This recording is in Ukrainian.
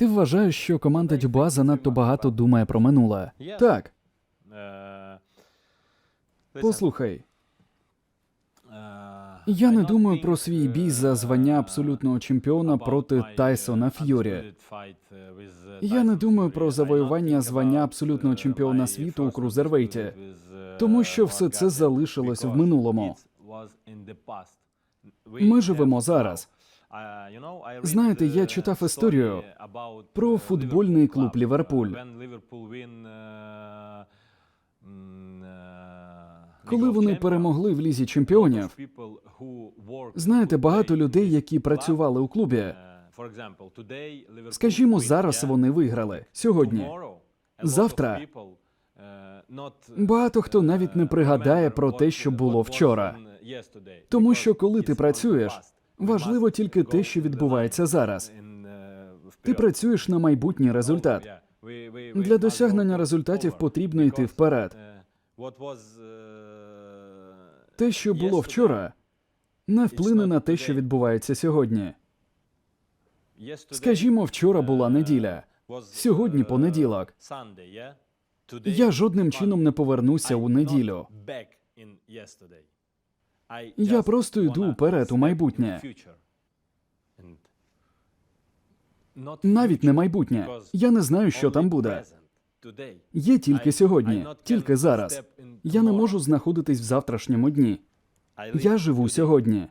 Ти вважаєш, що команда Дюба занадто багато думає про минуле? Так, послухай. Я не думаю про свій бій за звання абсолютного чемпіона проти Тайсона Ф'юрі. Я не думаю про завоювання звання абсолютного чемпіона світу у крузервейті, тому що все це залишилось в минулому. Ми живемо зараз. Знаєте, я читав історію про футбольний клуб Ліверпуль. Коли вони перемогли в лізі чемпіонів, знаєте, багато людей, які працювали у клубі, скажімо, зараз вони виграли сьогодні. Завтра багато хто навіть не пригадає про те, що було вчора. Тому що коли ти працюєш, важливо тільки те, що відбувається зараз. Ти працюєш на майбутній результат. Для досягнення результатів потрібно йти вперед. Те, що було вчора, не вплине на те, що відбувається сьогодні. Скажімо, вчора була неділя, сьогодні понеділок. Я жодним чином не повернуся у неділю. Я просто йду вперед у майбутнє. Навіть не майбутнє. Я не знаю, що там буде. Є тільки сьогодні, тільки зараз. Я не можу знаходитись в завтрашньому дні. Я живу сьогодні.